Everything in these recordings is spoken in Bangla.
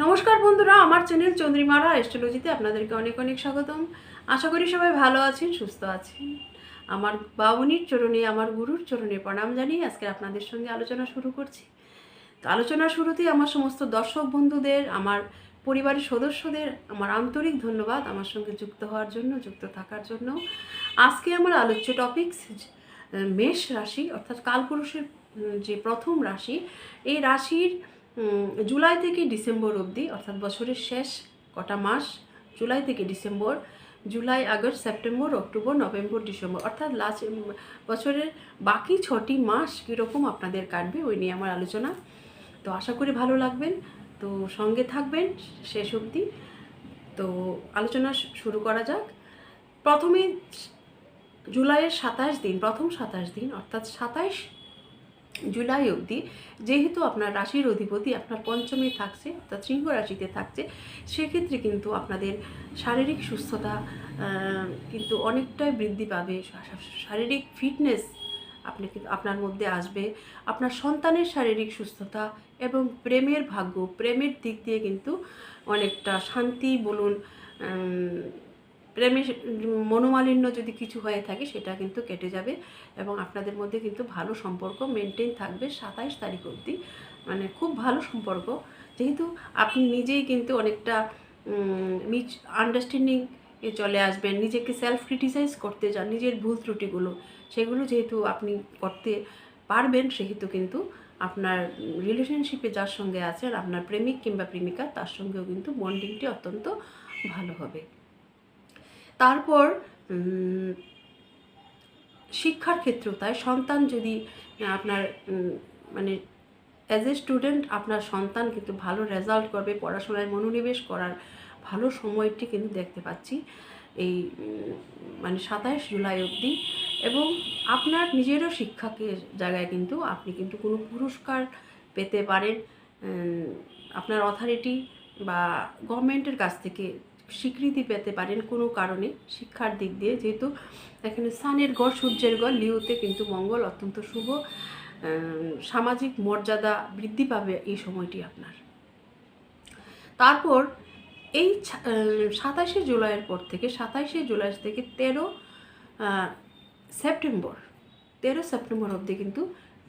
নমস্কার বন্ধুরা, আমার চ্যানেল চন্দ্রিমারা অ্যাস্ট্রোলজিতে আপনাদেরকে অনেক অনেক স্বাগতম। আশা করি সবাই ভালো আছেন, সুস্থ আছেন। আমার বাবুনির চরণে, আমার গুরুর চরণে প্রণাম জানিয়ে আজকে আপনাদের সঙ্গে আলোচনা শুরু করছি। তো আলোচনার শুরুতেই আমার সমস্ত দর্শক বন্ধুদের, আমার পরিবারের সদস্যদের আমার আন্তরিক ধন্যবাদ আমার সঙ্গে যুক্ত হওয়ার জন্য, যুক্ত থাকার জন্য। আজকে আমার আলোচ্য টপিকস মেষ রাশি অর্থাৎ কালপুরুষের যে প্রথম রাশি, এই রাশির জুলাই থেকে ডিসেম্বর অবধি, অর্থাৎ বছরের শেষ কটা মাস, জুলাই থেকে December, July, August, September, October, November, December, অর্থাৎ লাস্ট বছরের বাকি ছটি মাস কীরকম আপনাদের কাটবে, ওই নিয়ে আমার আলোচনা। তো আশা করি ভালো লাগবেন। তো সঙ্গে থাকবেন শেষ অবধি। তো আলোচনা শুরু করা যাক। প্রথমে জুলাইয়ের সাতাশ দিন, প্রথম সাতাশ দিন, অর্থাৎ সাতাশ জুলাই অবধি যেহেতু আপনার রাশির অধিপতি আপনার পঞ্চমে থাকছে, অর্থাৎ সিংহ রাশিতে থাকছে, সেক্ষেত্রে কিন্তু আপনাদের শারীরিক সুস্থতা কিন্তু অনেকটাই বৃদ্ধি পাবে। শারীরিক ফিটনেস আপনি আপনার মধ্যে আসবে। আপনার সন্তানের শারীরিক সুস্থতা এবং প্রেমের ভাগ্য, প্রেমের দিক দিয়ে কিন্তু অনেকটা শান্তি বলুন প্রেমের মনোমালিন্য যদি কিছু হয়ে থাকে, সেটা কিন্তু কেটে যাবে এবং আপনাদের মধ্যে কিন্তু ভালো সম্পর্ক মেনটেন থাকবে সাতাইশ তারিখ অবধি। মানে খুব ভালো সম্পর্ক। যেহেতু আপনি নিজেই কিন্তু অনেকটা মিচ আন্ডারস্ট্যান্ডিং এ চলে আসবেন। নিজেকে সেলফ ক্রিটিসাইজ করতে যান, নিজের ভুল ত্রুটিগুলো। সেগুলো যেহেতু আপনি করতে পারবেন, সেহেতু কিন্তু আপনার রিলেশনশিপে যার সঙ্গে আছেন আপনার প্রেমিক কিংবা প্রেমিকা, তার সঙ্গেও কিন্তু বন্ডিংটি অত্যন্ত ভালো হবে। তারপর শিক্ষার ক্ষেত্রেও তাই সন্তান যদি আপনার মানে অ্যাজ এ স্টুডেন্ট আপনার সন্তান কিন্তু ভালো রেজাল্ট করবে, পড়াশোনায় মনোনিবেশ করার ভালো সময়টি কিন্তু দেখতে পাচ্ছি। এই মানে সাতাইশ জুলাই অবধি এবং আপনার নিজেরও শিক্ষাকে জায়গায় কিন্তু আপনি কিন্তু কোনো পুরস্কার পেতে পারেন। আপনার অথরিটি বা গভর্নমেন্টের কাছ থেকে স্বীকৃতি পেতে পারেন কোনো কারণে শিক্ষার দিক দিয়ে, যেহেতু এখানে সানের গড়, সূর্যের গড়, লিওতে কিন্তু মঙ্গল অত্যন্ত শুভ সামাজিক মর্যাদা বৃদ্ধি পাবে এই সময়টি আপনার। তারপর এই সাতাশে জুলাইয়ের পর থেকে, সাতাশে জুলাই থেকে তেরো সেপ্টেম্বর তেরো সেপ্টেম্বর অবধি কিন্তু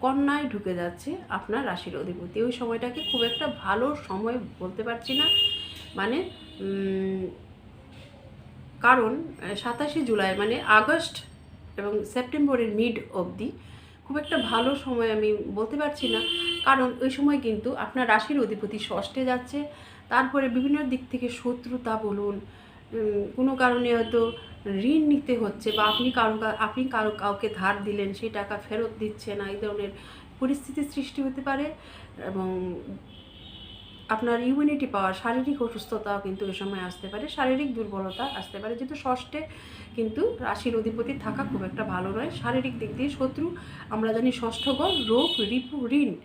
কন্যায় ঢুকে যাচ্ছে আপনার রাশির অধিপতি। ওই সময়টাকে খুব একটা ভালো সময় বলতে পারছি না। মানে কারণ সাতাশে জুলাই মানে আগস্ট এবং সেপ্টেম্বরের মিড অবধি খুব একটা ভালো সময় আমি বলতে পারছি না। কারণ ওই সময় কিন্তু আপনার রাশির অধিপতি ষষ্ঠে যাচ্ছে, তারপরে বিভিন্ন দিক থেকে শত্রুতা বলুন কোনো কারণে হয়তো ঋণ নিতে হচ্ছে বা আপনি কারও আপনি কারও কাউকে ধার দিলেন সেই টাকা ফেরত দিচ্ছে না, এই ধরনের পরিস্থিতির সৃষ্টি হতে পারে এবং আপনার ইমিউনিটি পাওয়ার শারীরিক অসুস্থতাও কিন্তু এই সময় আসতে পারে, শারীরিক দুর্বলতা আসতে পারে। যেহেতু ষষ্ঠে কিন্তু রাশির অধিপতি থাকা খুব একটা ভালো নয়। শারীরিক দিক দিয়ে শত্রু, আমরা জানি ষষ্ঠগণ, রোগ, রিপু, ঋণ,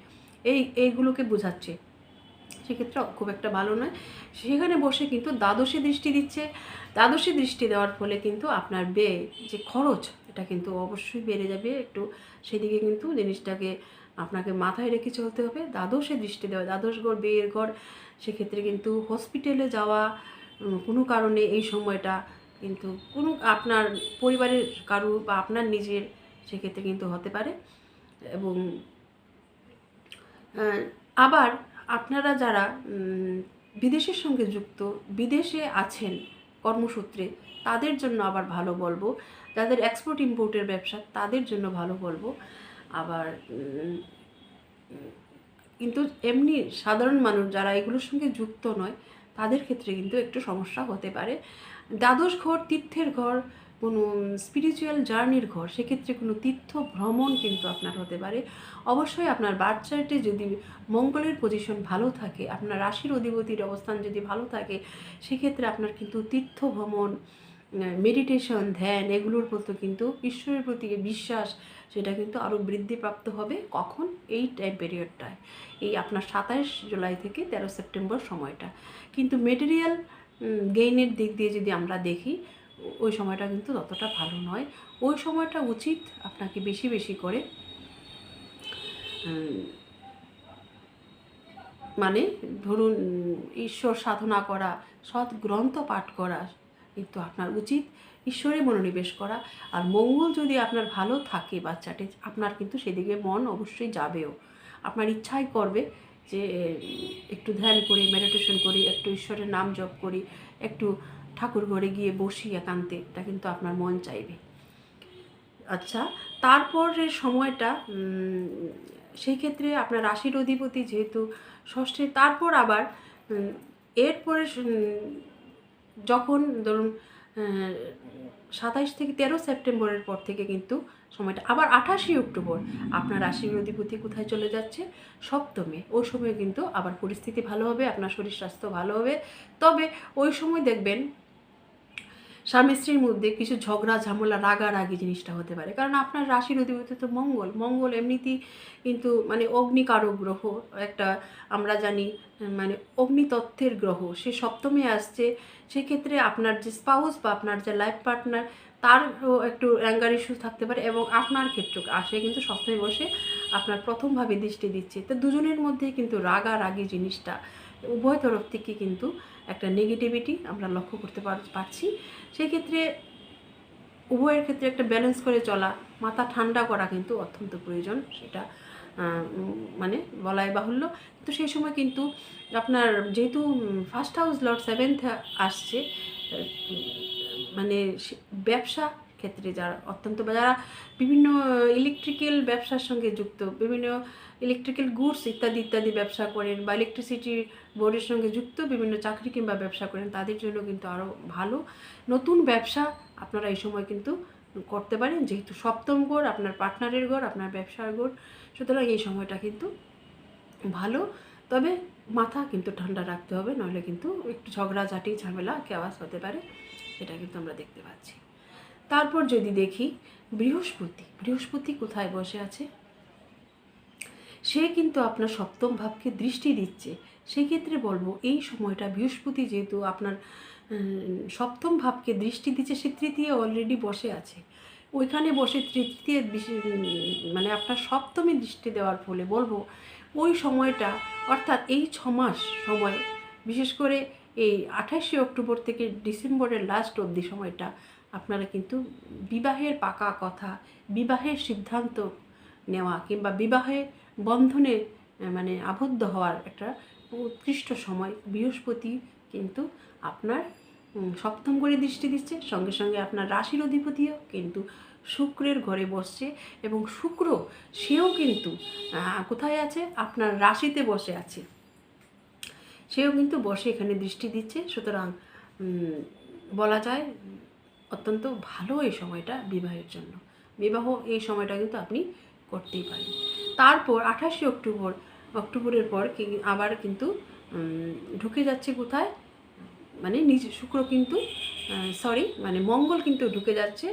এই, এইগুলোকে বোঝাচ্ছে। সেক্ষেত্রে খুব একটা ভালো নয়। সেখানে বসে কিন্তু দ্বাদশে দৃষ্টি দিচ্ছে। দ্বাদশী দৃষ্টি দেওয়ার ফলে কিন্তু আপনার ব্যয় যে খরচ, এটা কিন্তু অবশ্যই বেড়ে যাবে। একটু সেদিকে কিন্তু জিনিসটাকে আপনাকে মাথায় রেখে চলতে হবে। দ্বাদশে দৃষ্টি দেওয়া, দ্বাদশ ঘর, বিয়ের ঘর, সেক্ষেত্রে কিন্তু হসপিটালে যাওয়া কোনো কারণে এই সময়টা কিন্তু কোনো আপনার পরিবারের কারু বা আপনার নিজের সেক্ষেত্রে কিন্তু হতে পারে। এবং আবার আপনারা যারা বিদেশের সঙ্গে যুক্ত, বিদেশে আছেন কর্মসূত্রে, তাদের জন্য আবার ভালো বলব। যাদের এক্সপোর্ট ইম্পোর্টের ব্যবসা, তাদের জন্য ভালো বলব। আবার কিন্তু এমনি সাধারণ মানুষ যারা এগুলোর সঙ্গে যুক্ত নয়, তাদের ক্ষেত্রে কিন্তু একটু সমস্যা হতে পারে। দ্বাদশ ঘর, তীর্থের ঘর, কোনো স্পিরিচুয়াল জার্নির ঘর, সেক্ষেত্রে কোনো তীর্থ ভ্রমণ কিন্তু আপনার হতে পারে। অবশ্যই আপনার বার্থ চার্টে যদি মঙ্গলের পজিশন ভালো থাকে, আপনার রাশির অধিপতির অবস্থান যদি ভালো থাকে, সেক্ষেত্রে আপনার কিন্তু তীর্থ ভ্রমণ মেডিটেশন ধ্যান, এগুলোর প্রতি কিন্তু ঈশ্বরের প্রতি বিশ্বাস, সেটা কিন্তু আরও বৃদ্ধিপ্রাপ্ত হবে কখন? এই টাইম পিরিয়ডটায় এই আপনার সাতাইশ জুলাই থেকে তেরো সেপ্টেম্বর সময়টা। কিন্তু মেটেরিয়াল গেইনের দিক দিয়ে যদি আমরা দেখি, ওই সময়টা কিন্তু ততটা ভালো নয়। ওই সময়টা উচিত আপনাকে বেশি বেশি করে মানে ধরুন, ঈশ্বর সাধনা করা, সৎ গ্রন্থ পাঠ করা কিন্তু আপনার উচিত ঈশ্বরে মনোনিবেশ করা। আর মঙ্গল যদি আপনার ভালো থাকে বাচ্চাটি, আপনার কিন্তু সেদিকে মন অবশ্যই যাবেও। আপনার ইচ্ছাই করবে যে, একটু ধ্যান করি মেডিটেশন করি, একটু ঈশ্বরের নাম জপ করি, একটু ঠাকুর ঘরে গিয়ে বসি একান্তে, এটা কিন্তু আপনার মন চাইবে। আচ্ছা তারপরের সময়টা সেই ক্ষেত্রে আপনার রাশির অধিপতি যেহেতু ষষ্ঠে, তারপর আবার এরপরে যখন ধরুন সাতাইশ থেকে তেরো সেপ্টেম্বরের পর থেকে কিন্তু সময়টা, আবার আঠাশে অক্টোবর, আপনার রাশির অধিপতি কোথায় চলে যাচ্ছে? সপ্তমে, ওই সময় কিন্তু আবার পরিস্থিতি ভালো হবে, আপনার শরীর স্বাস্থ্য ভালো হবে। তবে ওই সময় দেখবেন স্বামী স্ত্রীর মধ্যে কিছু ঝগড়া, ঝামেলা, রাগারাগি জিনিসটা হতে পারে। কারণ আপনার রাশির অধিপতি তো মঙ্গল। মঙ্গল এমনিতেই কিন্তু মানে অগ্নিকারক গ্রহ একটা আমরা জানি মানে অগ্নিতত্ত্বের গ্রহ। সে সপ্তমে আসছে, সেক্ষেত্রে আপনার যে স্পাউস বা আপনার যে লাইফ পার্টনার তারও একটু অ্যাঙ্গার ইস্যু থাকতে পারে এবং আপনার ক্ষেত্রে আসে কিন্তু সপ্তমে বসে আপনার প্রথমভাবে দৃষ্টি দিচ্ছে। তো দুজনের মধ্যে কিন্তু রাগারাগি জিনিসটা উভয় তরফ থেকে কিন্তু একটা নেগেটিভিটি আমরা লক্ষ্য করতে পারছি। সেই ক্ষেত্রে উভয়ের ক্ষেত্রে একটা ব্যালেন্স করে চলা, মাথা ঠান্ডা করা কিন্তু অত্যন্ত প্রয়োজন, সেটা মানে বলাই বাহুল্য। তো সেই সময় কিন্তু আপনার যেহেতু ফার্স্ট হাউস লর্ড সেভেন্থ আসছে মানে ব্যবসা ক্ষেত্রে যারা, অত্যন্ত যারা বিভিন্ন ইলেকট্রিক্যাল ব্যবসার সঙ্গে যুক্ত, বিভিন্ন ইলেকট্রিক্যাল গুডস ইত্যাদি ইত্যাদি ব্যবসা করেন বা ইলেকট্রিসিটি বোর্ডের সঙ্গে যুক্ত, বিভিন্ন চাকরি কিংবা ব্যবসা করেন, তাদের জন্য কিন্তু আরও ভালো। নতুন ব্যবসা আপনারা এই সময় কিন্তু করতে পারেন, যেহেতু সপ্তম ঘর আপনার পার্টনারের ঘর আপনার ব্যবসার ঘর সুতরাং এই সময়টা কিন্তু ভালো। তবে মাথা কিন্তু ঠান্ডা রাখতে হবে নাহলে কিন্তু একটু ঝগড়াঝাটি, ঝামেলা কেওয়াজ হতে পারে, সেটা কিন্তু আমরা দেখতে পাচ্ছি। তারপর যদি দেখি, বৃহস্পতি বৃহস্পতি কোথায় বসে আছে? সে কিন্তু আপনার সপ্তম ভাবকে দৃষ্টি দিচ্ছে সেক্ষেত্রে বলব, এই সময়টা বৃহস্পতি যেহেতু আপনার সপ্তম ভাবকে দৃষ্টি দিচ্ছে, সে তৃতীয় অলরেডি বসে আছে। ওইখানে বসে তৃতীয় মানে আপনার সপ্তমী দৃষ্টি দেওয়ার ফলে বলব, ওই সময়টা, অর্থাৎ এই ছ মাস সময়, বিশেষ করে এই আঠাশে অক্টোবর থেকে ডিসেম্বরের লাস্ট অবধি সময়টা, আপনারা কিন্তু বিবাহের পাকা কথা, বিবাহের সিদ্ধান্ত নেওয়া কিংবা বিবাহে বন্ধনে মানে আবদ্ধ হওয়ার একটা উৎকৃষ্ট সময়। বৃহস্পতি কিন্তু আপনার সপ্তম করে দৃষ্টি দিচ্ছে, সঙ্গে সঙ্গে আপনার রাশির অধিপতিও কিন্তু শুক্রের ঘরে বসছে এবং শুক্র সেও কিন্তু কোথায় আছে? আপনার রাশিতে বসে আছে। সেও কিন্তু বসে এখানে দৃষ্টি দিচ্ছে। সুতরাং বলা যায় অত্যন্ত ভালো এই সময়টা বিবাহের জন্য। বিবাহ এই সময়টা কিন্তু আপনি করতেই পারেন। তারপর আঠাশে অক্টোবর অক্টোবরের পর আবার কিন্তু ঢুকে যাচ্ছে কোথায়? মানে নিজ শুক্র কিন্তু সরি মানে মঙ্গল কিন্তু ঢুকে যাচ্ছে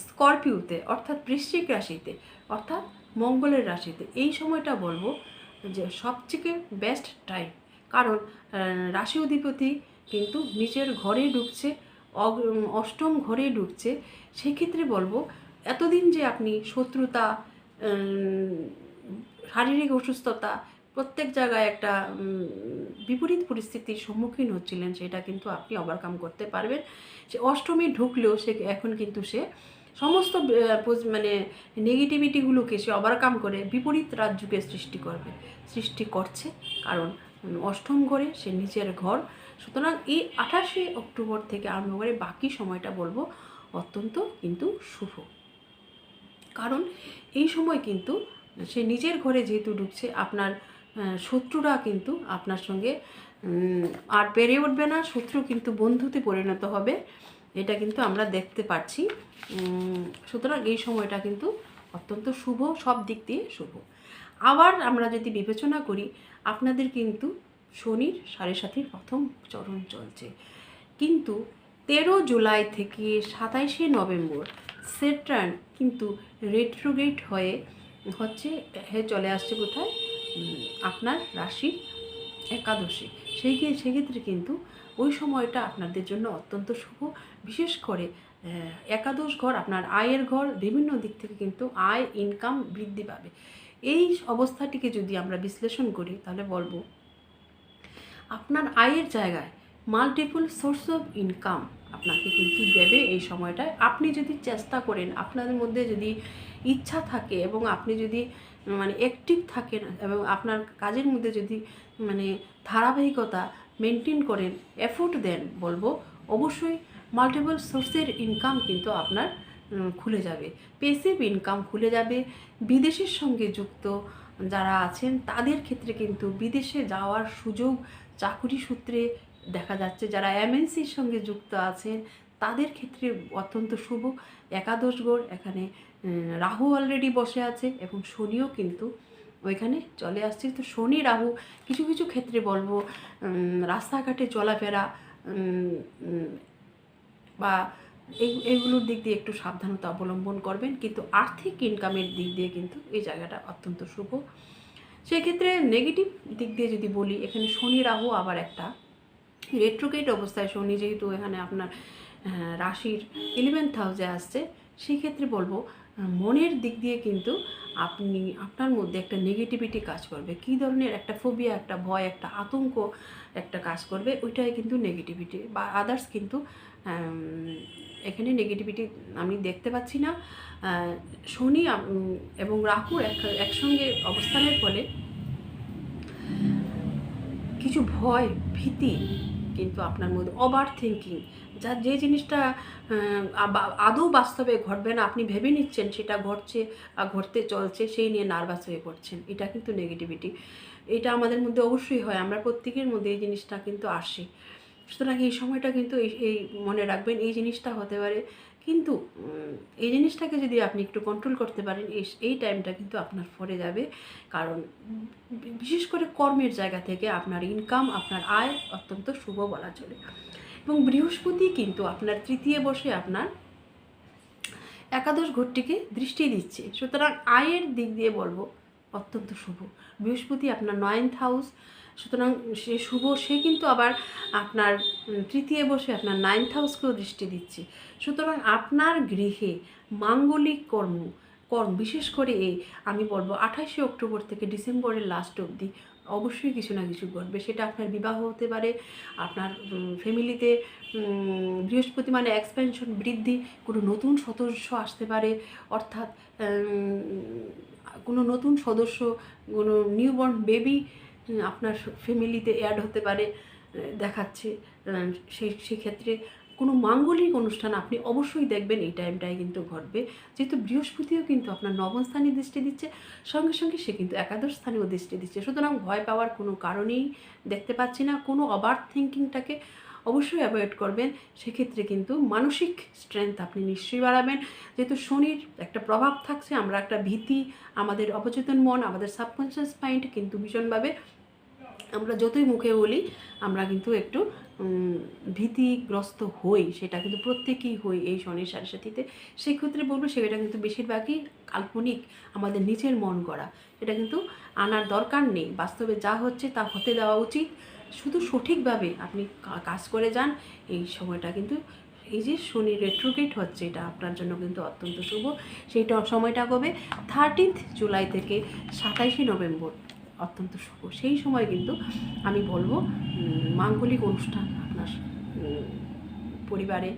স্করপিওতে, অর্থাৎ বৃশ্চিক রাশিতে, অর্থাৎ মঙ্গলের রাশিতে। এই সময়টা বলব যে সবথেকে বেস্ট টাইম কারণ রাশি অধিপতি কিন্তু নিজের ঘরে ঢুকছে অষ্টম ঘরে ঢুকছে। সেক্ষেত্রে বলব, এতদিন যে আপনি শত্রুতা শারীরিক অসুস্থতা প্রত্যেক জায়গায় একটা বিপরীত পরিস্থিতির সম্মুখীন হচ্ছিলেন, সেটা কিন্তু আপনি ওভারকাম করতে পারবেন। সে অষ্টমী ঢুকলেও সে এখন কিন্তু সে সমস্ত মানে নেগেটিভিটিগুলোকে সে ওভারকাম করে বিপরীত রাজ্যকে সৃষ্টি করবে, সৃষ্টি করছে। কারণ অষ্টম ঘরে সে নিজের ঘর। সুতরাং এই আঠাশে অক্টোবর থেকে আরম্ভ করে বাকি সময়টা বলব অত্যন্ত কিন্তু শুভ। কারণ এই সময় কিন্তু সে নিজের ঘরে যেহেতু ঢুকছে, আপনার শত্রুরা কিন্তু আপনার সঙ্গে আর পেরে উঠবে না, শত্রু কিন্তু বন্ধুতে পরিণত হবে, এটা কিন্তু আমরা দেখতে পাচ্ছি। সুতরাং এই সময়টা কিন্তু অত্যন্ত শুভ, সব দিক দিয়ে শুভ। আবার আমরা যদি বিবেচনা করি, আপনাদের কিন্তু শনির সাড়ে সাথীর প্রথম চরণ চলছে। কিন্তু তেরো জুলাই থেকে সাতাইশে নভেম্বর, সেট্রান কিন্তু রেট্রোগেট হয়ে হচ্ছে, হে চলে আসছে কোথায়? আপনার রাশি একাদশী। সেই সেক্ষেত্রে কিন্তু ওই সময়টা আপনাদের জন্য অত্যন্ত শুভ। বিশেষ করে একাদশ ঘর আপনার আয়ের ঘর বিভিন্ন দিক থেকে কিন্তু আয় ইনকাম বৃদ্ধি পাবে। এই অবস্থাটিকে যদি আমরা বিশ্লেষণ করি, তাহলে বলব, আপনার আয়ের জায়গায় মাল্টিপল সোর্স অফ ইনকাম আপনাকে কিন্তু দেবে এই সময়টায় আপনি যদি চেষ্টা করেন, আপনাদের মধ্যে যদি ইচ্ছা থাকে এবং আপনি যদি মানে অ্যাক্টিভ থাকেন এবং আপনার কাজের মধ্যে যদি মানে ধারাবাহিকতা মেনটেন করেন এফোর্ট দেন বলব, অবশ্যই মাল্টিপল সোর্সের ইনকাম কিন্তু আপনার খুলে যাবে। পেসিভ ইনকাম খুলে যাবে। বিদেশের সঙ্গে যুক্ত যারা আছেন, তাদের ক্ষেত্রে কিন্তু বিদেশে যাওয়ার সুযোগ, চাকুরি সূত্রে দেখা যাচ্ছে যারা এমএনসির সঙ্গে যুক্ত আছেন, তাদের ক্ষেত্রে অত্যন্ত শুভ। একাদশ গড় এখানে রাহু অলরেডি বসে আছে এবং শনিও কিন্তু ওইখানে চলে আসছে। তো শনি, রাহু কিছু কিছু ক্ষেত্রে বলব রাস্তাঘাটে চলাফেরা বা এই, এইগুলোর দিক দিয়ে একটু সাবধানতা অবলম্বন করবেন। কিন্তু আর্থিক ইনকামের দিক দিয়ে কিন্তু এই জায়গাটা অত্যন্ত শুভ। সেক্ষেত্রে নেগেটিভ দিক দিয়ে যদি বলি, এখানে শনি, রাহু আবার একটা রেট্রোকেট অবস্থায় শনি যেহেতু এখানে আপনার রাশির ইলেভেন্থ হাউসে আসছে সেক্ষেত্রে বলব, মনের দিক দিয়ে কিন্তু আপনি, আপনার মধ্যে একটা নেগেটিভিটি কাজ করবে। কী ধরনের একটা ফোবিয়া একটা ভয়, একটা আতঙ্ক একটা কাজ করবে, ওইটাই কিন্তু নেগেটিভিটি বা আদার্স কিন্তু এখানে নেগেটিভিটি আমি দেখতে পাচ্ছি না। শনি এবং রাহু এক, একসঙ্গে অবস্থানের ফলে কিছু ভয়, ভীতি কিন্তু আপনার মধ্যে ওভার থিঙ্কিং যা যে জিনিসটা আদৌ বাস্তবে ঘটবে না, আপনি ভেবে নিচ্ছেন সেটা ঘটছে ঘটতে চলছে, সেই নিয়ে নার্ভাস হয়ে পড়ছেন, এটা কিন্তু নেগেটিভিটি এটা আমাদের মধ্যে অবশ্যই হয়, আমরা প্রত্যেকের মধ্যে এই জিনিসটা কিন্তু আসে। সুতরাং এই সময়টা কিন্তু এই মনে রাখবেন, এই জিনিসটা হতে পারে কিন্তু এই জিনিসটাকে যদি আপনি একটু কন্ট্রোল করতে পারেন এই টাইমটা কিন্তু আপনার ফরে যাবে। কারণ, বিশেষ করে কর্মের জায়গা থেকে আপনার ইনকাম আপনার আয় অত্যন্ত শুভ বলা চলে। এবং বৃহস্পতি কিন্তু আপনার তৃতীয় বসে আপনার একাদশ ঘরটিকে দৃষ্টি দিচ্ছে। সুতরাং আয়ের দিক দিয়ে বলব, অত্যন্ত শুভ। বৃহস্পতি আপনার নাইন্থ হাউস সুতরাং সে শুভ, সে কিন্তু আবার আপনার তৃতীয় বসে আপনার নাইন্থ হাউসকেও দৃষ্টি দিচ্ছে। সুতরাং আপনার গৃহে মাঙ্গলিক কর্ম কর্ম, বিশেষ করে এই, আমি বলব আঠাশে অক্টোবর থেকে ডিসেম্বরের লাস্ট অবধি অবশ্যই কিছু না কিছু ঘটবে। সেটা আপনার বিবাহ হতে পারে, আপনার ফ্যামিলিতে বৃহস্পতি মানে এক্সপেনশন বৃদ্ধি, কোনো নতুন সদস্য আসতে পারে, অর্থাৎ কোনো নতুন সদস্য, কোনো নিউবর্ন বেবি আপনার ফ্যামিলিতে অ্যাড হতে পারে দেখাচ্ছে। সেই, সেক্ষেত্রে কোনো মাঙ্গলিক অনুষ্ঠান আপনি অবশ্যই দেখবেন, এই টাইমটায় কিন্তু ঘটবে। যেহেতু বৃহস্পতিও কিন্তু আপনার নবম স্থানে দৃষ্টি দিচ্ছে, সঙ্গে সঙ্গে সে কিন্তু একাদশ স্থানেও দৃষ্টি দিচ্ছে। সুতরাং ভয় পাওয়ার কোনো কারণেই দেখতে পাচ্ছি না। কোনো অবার থিঙ্কিংটাকে অবশ্যই অ্যাভয়েড করবেন। সেক্ষেত্রে কিন্তু মানসিক স্ট্রেংথ আপনি নিশ্চয়ই বাড়াবেন। যেহেতু শনির একটা প্রভাব থাকছে, আমরা একটা ভীতি, আমাদের অবচেতন মন, আমাদের সাবকনশিয়াস মাইন্ড কিন্তু ভীষণভাবে আমরা যতই মুখে বলি, আমরা কিন্তু একটু ভীতিগ্রস্ত হই, সেটা কিন্তু প্রত্যেকেই হই এই শনির সাড়ে সাথীতে সেক্ষেত্রে বলব সেটা কিন্তু বেশিরভাগই কাল্পনিক, আমাদের নিজের মন গড়া। এটা কিন্তু আনার দরকার নেই। বাস্তবে যা হচ্ছে তা হতে দেওয়া উচিত। শুধু সঠিকভাবে আপনি কাজ করে যান, এই সময়টা কিন্তু, এই যে শনি রেট্রোগেট হচ্ছে, এটা আপনার জন্য কিন্তু অত্যন্ত শুভ। সেইটা সময়টা কবে? থার্টিন্থ জুলাই থেকে সাতাইশে নভেম্বর অত্যন্ত শুভ সেই সময় কিন্তু আমি বলব মাঙ্গলিক অনুষ্ঠান আপনার পরিবারে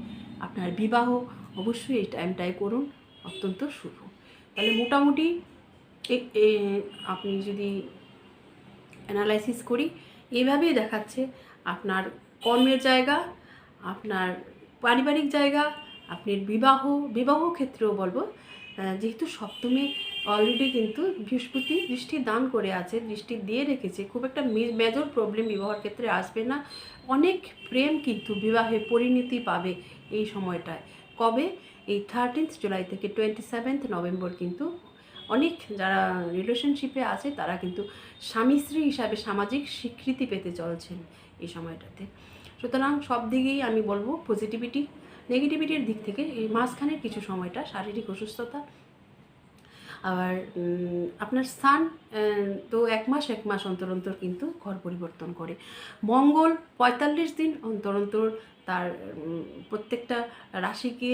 আপনার বিবাহ অবশ্যই এই টাইমটায় করুন, অত্যন্ত শুভ। তাহলে মোটামুটি আপনি যদি অ্যানালাইসিস করি এইভাবেই দেখাচ্ছে আপনার কর্মের জায়গা, আপনার পারিবারিক জায়গা, আপনার বিবাহ বিবাহ ক্ষেত্রেও বলব যেহেতু সপ্তমে অলরেডি কিন্তু বৃহস্পতি দৃষ্টি দান করে আছে, দৃষ্টি দিয়ে রেখেছে, খুব একটা মেজর প্রবলেম বিবাহের ক্ষেত্রে আসবে না। অনেক প্রেম কিন্তু বিবাহে পরিণতি পাবে এই সময়টায়। কবে? এই থার্টিন্থ জুলাই থেকে টোয়েন্টি সেভেন্থ নভেম্বর কিন্তু অনেক যারা রিলেশনশিপে আছে, তারা কিন্তু স্বামী স্ত্রী হিসাবে সামাজিক স্বীকৃতি পেতে চলছেন এই সময়টাতে। সুতরাং সব দিকেই আমি বলব পজিটিভিটি নেগেটিভিটির দিক থেকে এই মাঝখানের কিছু সময়টা, শারীরিক অসুস্থতা, আবার আপনার স্থান তো এক মাস এক মাস অন্তর অন্তর কিন্তু ঘর পরিবর্তন করে। মঙ্গল পঁয়তাল্লিশ দিন অন্তর অন্তর তার প্রত্যেকটা রাশিকে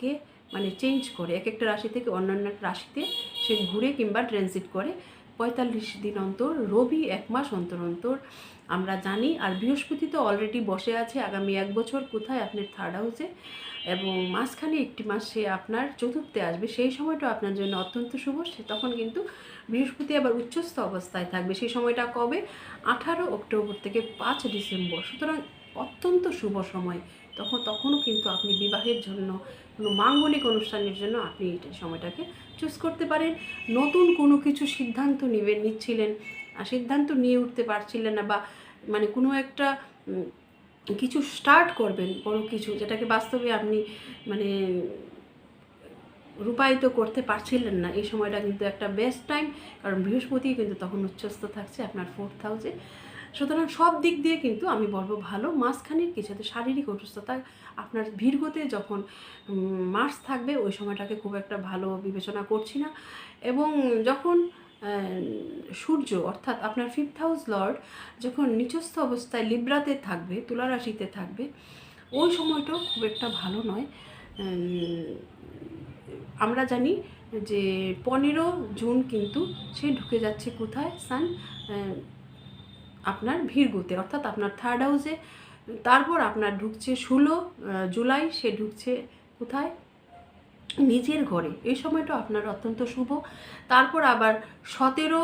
কে মানে চেঞ্জ করে। এক একটা রাশি থেকে অন্যান্য রাশিতে সে ঘুরে কিংবা ট্রানজিট করে। পঁয়তাল্লিশ দিন অন্তর, রবি এক মাস অন্তর অন্তর আমরা জানি, আর বৃহস্পতি তো অলরেডি বসে আছে, আগামী এক বছর কোথায় আপনার থার্ড হাউসে এবং মাঝখানে একটি মাস সে আপনার চতুর্থে আসবে, সেই সময়টা আপনার জন্য অত্যন্ত শুভ, সে তখন কিন্তু বৃহস্পতি আবার উচ্চস্থ অবস্থায় থাকবে। সেই সময়টা কবে? আঠারো অক্টোবর থেকে পাঁচ ডিসেম্বর। সুতরাং অত্যন্ত শুভ সময়। তখন, তখনও কিন্তু আপনি বিবাহের জন্য কোনো মাঙ্গলিক অনুষ্ঠানের জন্য আপনি এই সময়টাকে চুজ করতে পারেন। নতুন কোনো কিছু সিদ্ধান্ত নেবেন, নিচ্ছিলেন সিদ্ধান্ত নিয়ে উঠতে পারছিলেন না বা মানে কোনো একটা কিছু স্টার্ট করবেন, বড় কিছু, যেটাকে বাস্তবে আপনি মানে রূপায়িত করতে পারছিলেন না। এই সময়টা কিন্তু একটা বেস্ট টাইম কারণ বৃহস্পতি কিন্তু তখন উচ্চস্থ থাকছে আপনার ফোর্থ হাউসে সুতরাং সব দিক দিয়ে কিন্তু আমি বলব ভালো। মাঝখানের কিছুতে শারীরিক অসুস্থতা, আপনার ভিড়গতে যখন মাস থাকবে, ওই সময়টাকে খুব একটা ভালো বিবেচনা করছি না। এবং যখন সূর্য, অর্থাৎ আপনার ফিফথ হাউস লর্ড যখন নিচস্থ অবস্থায় লিব্রাতে থাকবে, তুলা রাশিতে থাকবে, ওই সময়টাও খুব একটা ভালো নয়। আমরা জানি যে পনেরো জুন কিন্তু সে ঢুকে যাচ্ছে কোথায়? সান আপনার ভিড়গুতে অর্থাৎ আপনার থার্ড হাউসে তারপর আপনার ঢুকছে ষোলো জুলাই, সে ঢুকছে কোথায়? নিজের ঘরে। এই সময়টা আপনার অত্যন্ত শুভ। তারপর আবার সতেরো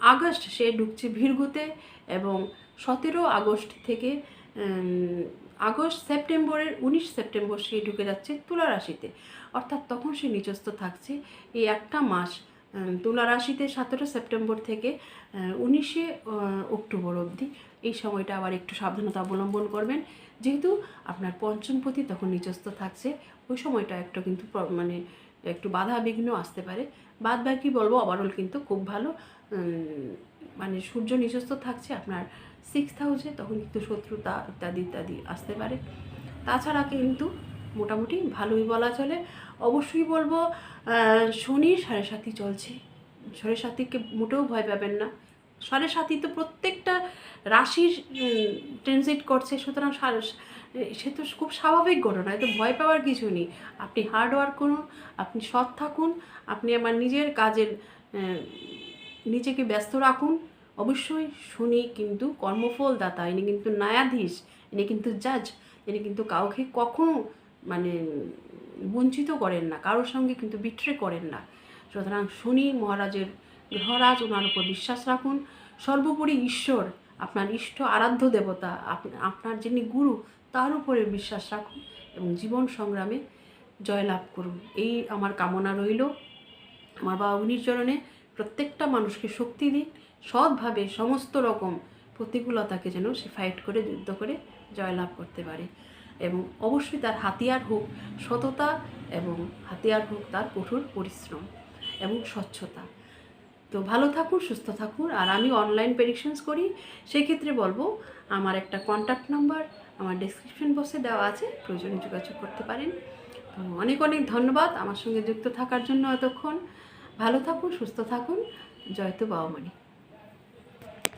আগস্ট সে ঢুকছে ভিড়গুতে এবং সতেরো আগস্ট থেকে আগস্ট সেপ্টেম্বরের উনিশ সেপ্টেম্বর সে ঢুকে যাচ্ছে তুলা রাশিতে। অর্থাৎ তখন সে নিচস্থ থাকছে। এই একটা মাস তুলা রাশিতে সতেরো সেপ্টেম্বর থেকে উনিশে অক্টোবর অবধি। এই সময়টা আবার একটু সাবধানতা অবলম্বন করবেন। যেহেতু আপনার পঞ্চমপতি তখন নিচস্থ থাকছে, ওই সময়টা একটা কিন্তু মানে একটু বাধা বিঘ্ন আসতে পারে। বাদ বাকি বলব ওভারঅল কিন্তু খুব ভালো। মানে সূর্য নিচস্থ থাকছে, আপনার সিক্স হাউসে তখন কিন্তু শত্রুতা ইত্যাদি ইত্যাদি আসতে পারে। তাছাড়া কিন্তু মোটামুটি ভালোই বলা চলে। অবশ্যই বলব শনির সাড়ে সাথী চলছে। সাড়ে সাথীকে মোটেও ভয় পাবেন না। সাড়ে সাথী তো প্রত্যেকটা রাশির ট্রানজিট করছে, সুতরাং সে তো খুব স্বাভাবিক ঘটনা, এতে ভয় পাওয়ার কিছু নেই। আপনি হার্ড ওয়ার্ক করুন, আপনি সৎ থাকুন, আপনি আমার নিজের কাজের নিজেকে ব্যস্ত রাখুন। অবশ্যই শুনি কিন্তু কর্মফল দাতা ইনি কিন্তু ন্যায়াধীশ, ইনি কিন্তু জাজ ইনি কিন্তু কাউকে কখনো মানে বঞ্চিত করেন না, কারোর সঙ্গে কিন্তু বিট্রে করেন না। সুতরাং শনি মহারাজের গ্রহরাজ ওনার উপর বিশ্বাস রাখুন। সর্বোপরি ঈশ্বর, আপনার ইষ্ট আরাধ্য দেবতা আপনার যিনি গুরু, তার উপরে বিশ্বাস রাখুন এবং জীবন সংগ্রামে জয়লাভ করুন। এই আমার কামনা রইল। আমার বাবা চরণে প্রত্যেকটা মানুষকে শক্তি দিন। সৎভাবে সমস্ত রকম প্রতিকূলতাকে যেন সে ফাইট করে, যুদ্ধ করে, জয়লাভ করতে পারে এবং অবশ্যই তার হাতিয়ার হোক সততা এবং হাতিয়ার হোক তার কঠোর পরিশ্রম এবং স্বচ্ছতা। তো ভালো থাকুন, সুস্থ থাকুন। আর আমি অনলাইন প্রেডিকশনস করি, সেক্ষেত্রে বলব, আমার একটা কন্ট্যাক্ট নাম্বার আমার ডেসক্রিপশন বক্সে দেওয়া আছে, প্রয়োজনে যোগাযোগ করতে পারেন। তো অনেক অনেক ধন্যবাদ আমার সঙ্গে যুক্ত থাকার জন্য এতক্ষণ। ভালো থাকুন, সুস্থ থাকুন। জয়তু বাবামণি